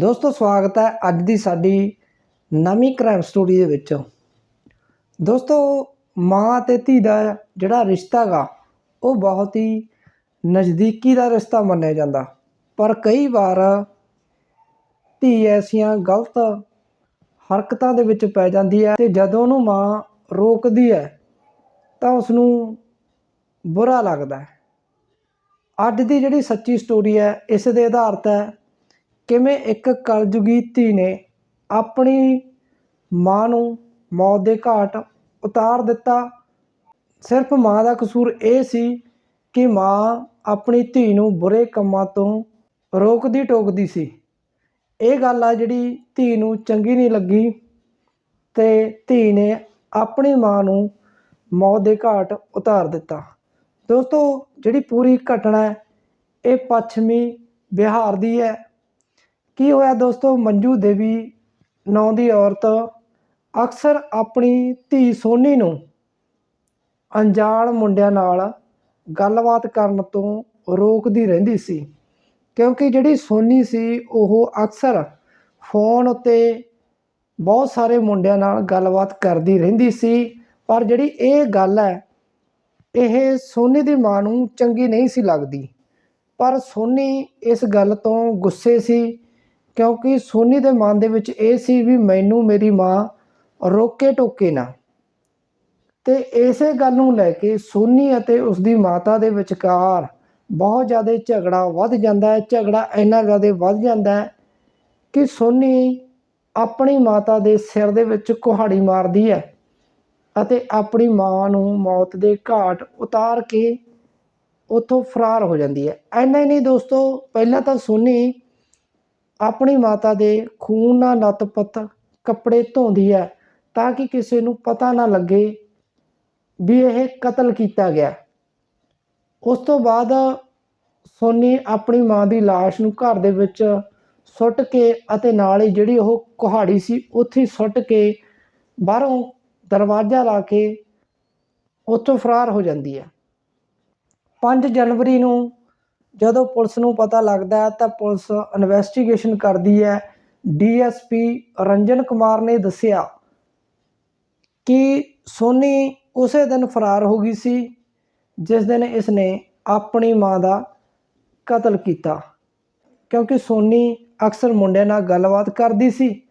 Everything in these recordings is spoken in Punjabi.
ਦੋਸਤੋ, ਸਵਾਗਤ ਹੈ ਅੱਜ ਦੀ ਸਾਡੀ ਨਵੀਂ ਕ੍ਰਾਈਮ ਸਟੋਰੀ ਦੇ ਵਿੱਚ। ਦੋਸਤੋ, ਮਾਂ ਤੇ ਧੀ ਦਾ ਜਿਹੜਾ ਰਿਸ਼ਤਾ ਗਾ ਉਹ ਬਹੁਤ ਹੀ ਨਜ਼ਦੀਕੀ ਦਾ ਰਿਸ਼ਤਾ ਮੰਨਿਆ ਜਾਂਦਾ। ਪਰ ਕਈ ਵਾਰ ਧੀ ਐਸੀਆਂ ਗਲਤ ਹਰਕਤਾਂ ਦੇ ਵਿੱਚ ਪੈ ਜਾਂਦੀ ਹੈ ਤੇ ਜਦੋਂ ਉਹਨੂੰ ਮਾਂ ਰੋਕਦੀ ਹੈ, ਤਾਂ ਉਸ ਨੂੰ ਬੁਰਾ ਲੱਗਦਾ ਹੈ। ਅੱਜ ਦੀ ਜਿਹੜੀ ਸੱਚੀ ਸਟੋਰੀ ਹੈ, ਇਸ ਦੇ ਆਧਾਰਿਤ ਹੈ ਕਿਵੇਂ ਇੱਕ ਕਲਯੁਗੀ ਧੀ ਨੇ ਆਪਣੀ ਮਾਂ ਨੂੰ ਮੌਤ ਦੇ ਘਾਟ ਉਤਾਰ ਦਿੱਤਾ? ਸਿਰਫ ਮਾਂ ਦਾ ਕਸੂਰ ਇਹ ਸੀ ਕਿ ਮਾਂ ਆਪਣੀ ਧੀ ਨੂੰ ਬੁਰੇ ਕੰਮਾਂ ਤੋਂ ਰੋਕਦੀ ਟੋਕਦੀ ਸੀ। ਇਹ ਗੱਲ ਆ ਜਿਹੜੀ ਧੀ ਨੂੰ ਚੰਗੀ ਨਹੀਂ ਲੱਗੀ ਤੇ ਧੀ ਨੇ ਆਪਣੀ ਮਾਂ ਨੂੰ ਮੌਤ ਦੇ ਘਾਟ ਉਤਾਰ ਦਿੱਤਾ। ਦੋਸਤੋ, ਜਿਹੜੀ ਪੂਰੀ ਘਟਨਾ ਹੈ, ਇਹ ਪੱਛਮੀ ਬਿਹਾਰ ਦੀ ਹੈ। ਕੀ ਹੋਇਆ ਦੋਸਤੋ? ਮੰਜੂ ਦੇਵੀ ਨਾਂ ਦੀ ਔਰਤ ਅਕਸਰ ਆਪਣੀ ਧੀ ਸੋਨੀ ਨੂੰ ਅਣਜਾਣ ਮੁੰਡਿਆਂ ਨਾਲ ਗੱਲਬਾਤ ਕਰਨ ਤੋਂ ਰੋਕਦੀ ਰਹਿੰਦੀ ਸੀ। ਕਿਉਂਕਿ ਜਿਹੜੀ ਸੋਨੀ ਸੀ, ਉਹ ਅਕਸਰ ਫੋਨ ਉੱਤੇ ਬਹੁਤ ਸਾਰੇ ਮੁੰਡਿਆਂ ਨਾਲ ਗੱਲਬਾਤ ਕਰਦੀ ਰਹਿੰਦੀ ਸੀ। ਪਰ ਜਿਹੜੀ ਇਹ ਗੱਲ ਹੈ, ਇਹ ਸੋਨੀ ਦੀ ਮਾਂ ਨੂੰ ਚੰਗੀ ਨਹੀਂ ਸੀ ਲੱਗਦੀ। ਪਰ ਸੋਨੀ ਇਸ ਗੱਲ ਤੋਂ ਗੁੱਸੇ ਸੀ ਕਿਉਂਕਿ ਸੋਨੀ ਦੇ ਮਨ ਦੇ ਵਿੱਚ ਇਹ ਸੀ ਵੀ ਮੈਨੂੰ ਮੇਰੀ ਮਾਂ ਰੋਕੇ ਟੋਕੇ ਨਾ। ਤੇ ਇਸੇ ਗੱਲ ਨੂੰ ਲੈ ਕੇ ਸੋਨੀ ਅਤੇ ਉਸਦੀ ਮਾਤਾ ਦੇ ਵਿਚਕਾਰ ਬਹੁਤ ਜ਼ਿਆਦਾ ਝਗੜਾ ਵੱਧ ਜਾਂਦਾ ਹੈ। ਝਗੜਾ ਇੰਨਾ ਜ਼ਿਆਦਾ ਵੱਧ ਜਾਂਦਾ ਹੈ ਕਿ ਸੋਨੀ ਆਪਣੀ ਮਾਤਾ ਦੇ ਸਿਰ ਦੇ ਵਿੱਚ ਕੁਹਾੜੀ ਮਾਰਦੀ ਹੈ ਅਤੇ ਆਪਣੀ ਮਾਂ ਨੂੰ ਮੌਤ ਦੇ ਘਾਟ ਉਤਾਰ ਕੇ ਉੱਥੋਂ ਫਰਾਰ ਹੋ ਜਾਂਦੀ ਹੈ। ਐਨਾ ਹੀ ਨਹੀਂ ਦੋਸਤੋ, ਪਹਿਲਾਂ ਤਾਂ ਸੋਨੀ ਆਪਣੀ ਮਾਤਾ ਦੇ ਖੂਨ ਨਾਲ ਨਤਪਤ ਕੱਪੜੇ ਧੋਂਦੀ ਹੈ ਤਾਂ ਕਿ ਕਿਸੇ ਨੂੰ ਪਤਾ ਨਾ ਲੱਗੇ ਵੀ ਇਹ ਕਤਲ ਕੀਤਾ ਗਿਆ। ਉਸ ਤੋਂ ਬਾਅਦ ਸੋਨੀ ਆਪਣੀ ਮਾਂ ਦੀ ਲਾਸ਼ ਨੂੰ ਘਰ ਦੇ ਵਿੱਚ ਸੁੱਟ ਕੇ ਅਤੇ ਨਾਲ ਹੀ ਜਿਹੜੀ ਉਹ ਕੁਹਾੜੀ ਸੀ, ਉੱਥੇ ਸੁੱਟ ਕੇ ਬਾਹਰੋਂ ਦਰਵਾਜ਼ਾ ਲਾ ਕੇ ਉੱਥੋਂ ਫਰਾਰ ਹੋ ਜਾਂਦੀ ਹੈ। 5 ਜਨਵਰੀ ਨੂੰ ਜਦੋਂ ਪੁਲਿਸ ਨੂੰ ਪਤਾ ਲੱਗਦਾ ਹੈ ਤਾਂ ਪੁਲਿਸ ਇਨਵੈਸਟੀਗੇਸ਼ਨ ਕਰਦੀ ਹੈ। ਡੀਐਸਪੀ ਰੰਜਨ ਕੁਮਾਰ ਨੇ ਦੱਸਿਆ ਕਿ ਸੋਨੀ ਉਸੇ ਦਿਨ ਫਰਾਰ ਹੋ ਗਈ ਸੀ, ਜਿਸ ਦਿਨ ਇਸ ਨੇ ਆਪਣੀ ਮਾਂ ਦਾ ਕਤਲ ਕੀਤਾ। ਕਿਉਂਕਿ ਸੋਨੀ ਅਕਸਰ ਮੁੰਡਿਆਂ ਨਾਲ ਗੱਲਬਾਤ ਕਰਦੀ ਸੀ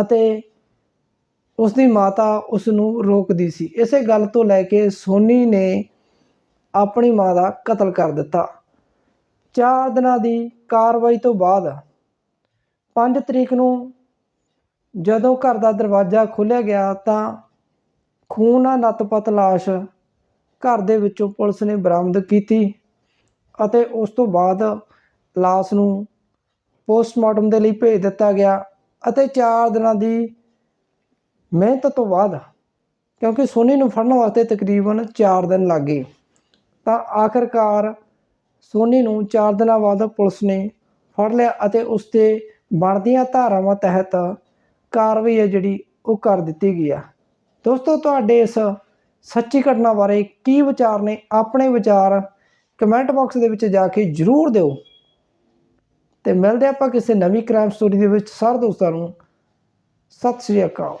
ਅਤੇ ਉਸ ਦੀ ਮਾਤਾ ਉਸ ਨੂੰ ਰੋਕਦੀ ਸੀ। ਇਸੇ ਗੱਲ ਤੋਂ ਲੈ ਕੇ ਸੋਨੀ ਨੇ ਆਪਣੀ ਮਾਂ ਦਾ ਕਤਲ ਕਰ ਦਿੱਤਾ। ਚਾਰ ਦਿਨਾਂ ਦੀ ਕਾਰਵਾਈ ਤੋਂ ਬਾਅਦ 5 ਤਰੀਕ ਨੂੰ ਜਦੋਂ ਘਰ ਦਾ ਦਰਵਾਜ਼ਾ ਖੋਲ੍ਹਿਆ ਗਿਆ ਤਾਂ ਖੂਨ ਨਾਲ ਨਤਪਤ ਲਾਸ਼ ਘਰ ਦੇ ਵਿੱਚੋਂ ਪੁਲਿਸ ਨੇ ਬਰਾਮਦ ਕੀਤੀ ਅਤੇ ਉਸ ਤੋਂ ਬਾਅਦ ਲਾਸ਼ ਨੂੰ ਪੋਸਟਮਾਰਟਮ ਦੇ ਲਈ ਭੇਜ ਦਿੱਤਾ ਗਿਆ ਅਤੇ 4 ਦਿਨਾਂ ਦੀ ਮਿਹਨਤ ਤੋਂ ਬਾਅਦ, ਕਿਉਂਕਿ ਸੋਨੀ ਨੂੰ ਫੜਨ ਵਾਸਤੇ ਤਕਰੀਬਨ 4 ਦਿਨ ਲੱਗ ਗਏ, ਤਾਂ ਆਖਰਕਾਰ ਸੋਨੀ ਨੂੰ 4 ਦਿਨਾਂ ਬਾਅਦ ਪੁਲਿਸ ਨੇ ਫੜ ਲਿਆ ਅਤੇ ਉਸ ਤੇ ਬਣਦੀਆਂ ਧਾਰਾਵਾਂ ਤਹਿਤ ਕਾਰਵਾਈ ਹੈ ਜਿਹੜੀ ਉਹ ਕਰ ਦਿੱਤੀ ਗਈ ਆ। ਦੋਸਤੋ, ਤੁਹਾਡੇ ਇਸ ਸੱਚੀ ਘਟਨਾ ਬਾਰੇ ਕੀ ਵਿਚਾਰ ਨੇ? ਆਪਣੇ ਵਿਚਾਰ ਕਮੈਂਟ ਬਾਕਸ ਦੇ ਵਿੱਚ ਜਾ ਕੇ ਜਰੂਰ ਦਿਓ। ਤੇ ਮਿਲਦੇ ਆਪਾਂ ਕਿਸੇ ਨਵੀਂ ਕ੍ਰਾਈਮ ਸਟੋਰੀ ਦੇ ਵਿੱਚ। ਸਾਰੇ ਦੋਸਤਾਂ ਨੂੰ ਸਤਿ ਸ੍ਰੀ ਅਕਾਲ।